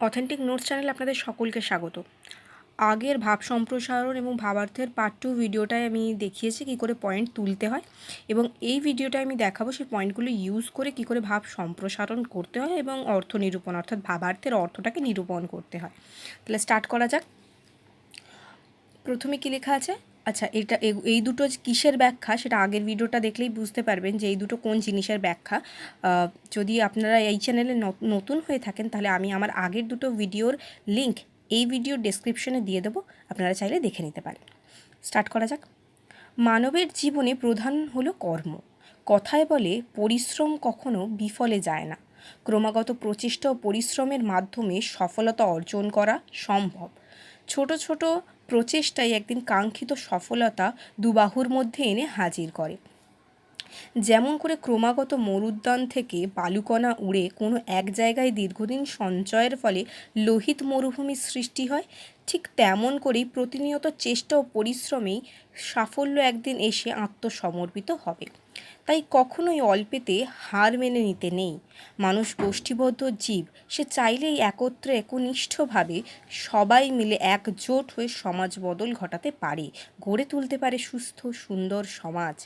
Authentic notes চ্যানেলে আপনাদের সকলকে স্বাগত। আগের ভাব সম্প্রসারণ এবং ভাবার্থের পার্ট টু ভিডিওটায় আমি দেখিয়েছি কী করে পয়েন্ট তুলতে হয় এবং এই ভিডিওটায় আমি দেখাবো সেই পয়েন্টগুলো ইউজ করে কী করে ভাব সম্প্রসারণ করতে হয় এবং অর্থ নিরূপণ, অর্থাৎ ভাবার্থের অর্থটাকে নিরূপণ করতে হয়। তাহলে স্টার্ট করা যাক। প্রথমে কী লেখা আছে? আচ্ছা এটা এই দুটো কিসের ব্যাখ্যা সেটা আগের ভিডিওটা দেখলেই বুঝতে পারবেন যে এই দুটো কোন জিনিসের ব্যাখ্যা। যদি আপনারা এই চ্যানেলে নতুন হয়ে থাকেন তাহলে আমি আমার আগের দুটো ভিডিওর লিংক এই ভিডিওর ডেসক্রিপশনে দিয়ে দেবো, আপনারা চাইলে দেখে নিতে পারেন। স্টার্ট করা যাক। মানবের জীবনে প্রধান হলো কর্ম। কথায় বলে পরিশ্রম কখনো বিফলে যায় না। ক্রমাগত প্রচেষ্টা ও পরিশ্রমের মাধ্যমে সফলতা অর্জন করা সম্ভব। ছোট ছোট প্রচেষ্টাই একদিন কাঙ্ক্ষিত সফলতা দুবাহুর মধ্যে এনে হাজির করে। যেমন করে ক্রমাগত মরুদ্যান থেকে বালুকণা উড়ে কোনো এক জায়গায় দীর্ঘদিন সঞ্চয়ের ফলে লোহিত মরুভূমির সৃষ্টি হয়, ঠিক তেমন করেই প্রতিনিয়ত চেষ্টা ও পরিশ্রমেই সাফল্য একদিন এসে আত্মসমর্পিত হবে। তাই কখনোই অল্পেতে হার মেনে নিতে নেই। মানুষ গোষ্ঠীবদ্ধ জীব, সে চাইলেই একত্রে একনিষ্ঠভাবে সবাই মিলে একজোট হয়ে সমাজ বদল ঘটাতে পারে, গড়ে তুলতে পারে সুস্থ সুন্দর সমাজ।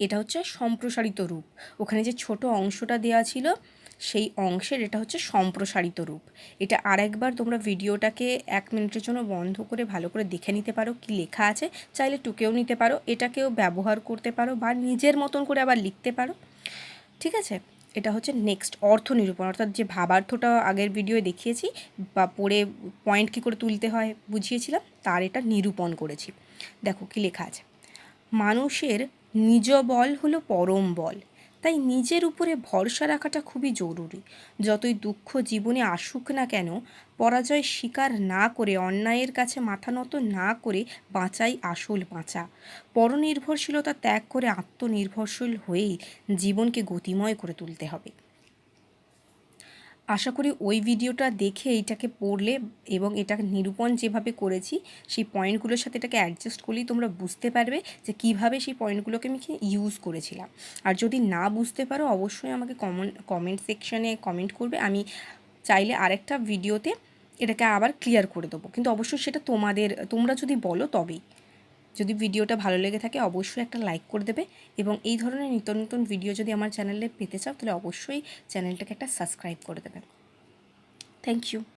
এটা হচ্ছে সম্প্রসারিত রূপ। ওখানে যে ছোট অংশটা দেওয়া ছিল, সেই অংশের এটা হচ্ছে সম্প্রসারিত রূপ। এটা আরেকবার তোমরা ভিডিওটাকে এক মিনিটের জন্য বন্ধ করে ভালো করে দেখে নিতে পারো কি লেখা আছে। চাইলে টুকেও নিতে পারো, এটাকেও ব্যবহার করতে পারো বা নিজের মতন করে আবার লিখতে পারো। ঠিক আছে? এটা হচ্ছে নেক্সট অর্থ নিরূপণ। অর্থাৎ যে ভাবার্থটা আগের ভিডিওয়ে দেখিয়েছি বা পড়ে পয়েন্ট কী করে তুলতে হয় বুঝিয়েছিলাম, তার এটা নিরূপণ করেছি। দেখো কি লেখা আছে। মানুষের নিজ বল হলো পরম বল। তাই নিজের উপরে ভরসা রাখাটা খুবই জরুরি। যতই দুঃখ জীবনে আসুক না কেন, পরাজয় স্বীকার না করে, অন্যায়ের কাছে মাথা নত না করে বাঁচাই আসল বাঁচা। পরনির্ভরশীলতা ত্যাগ করে আত্মনির্ভরশীল হয়েই জীবনকে গতিময় করে তুলতে হবে। আশা করি ওই ভিডিওটা দেখে এইটাকে পড়লে এবং এটা নিরূপণ যেভাবে করেছি, সেই পয়েন্টগুলোর সাথে এটাকে অ্যাডজাস্ট করলেই তোমরা বুঝতে পারবে যে কীভাবে সেই পয়েন্টগুলোকে আমি ইউজ করেছিলাম। আর যদি না বুঝতে পারো, অবশ্যই আমাকে কমন কমেন্ট সেকশনে কমেন্ট করবে। আমি চাইলে আরেকটা ভিডিওতে এটাকে আবার ক্লিয়ার করে দেবো। কিন্তু অবশ্যই সেটা তোমাদের, তোমরা যদি বলো তবেই। যদি ভিডিওটা ভালো লেগে থাকে অবশ্যই একটা লাইক করে দেবে এবং এই ধরনের নিত্য নতুন ভিডিও যদি আমার চ্যানেলে পেতে চাও, তাহলে অবশ্যই চ্যানেলটাকে একটা সাবস্ক্রাইব করে দেবে থ্যাংক ইউ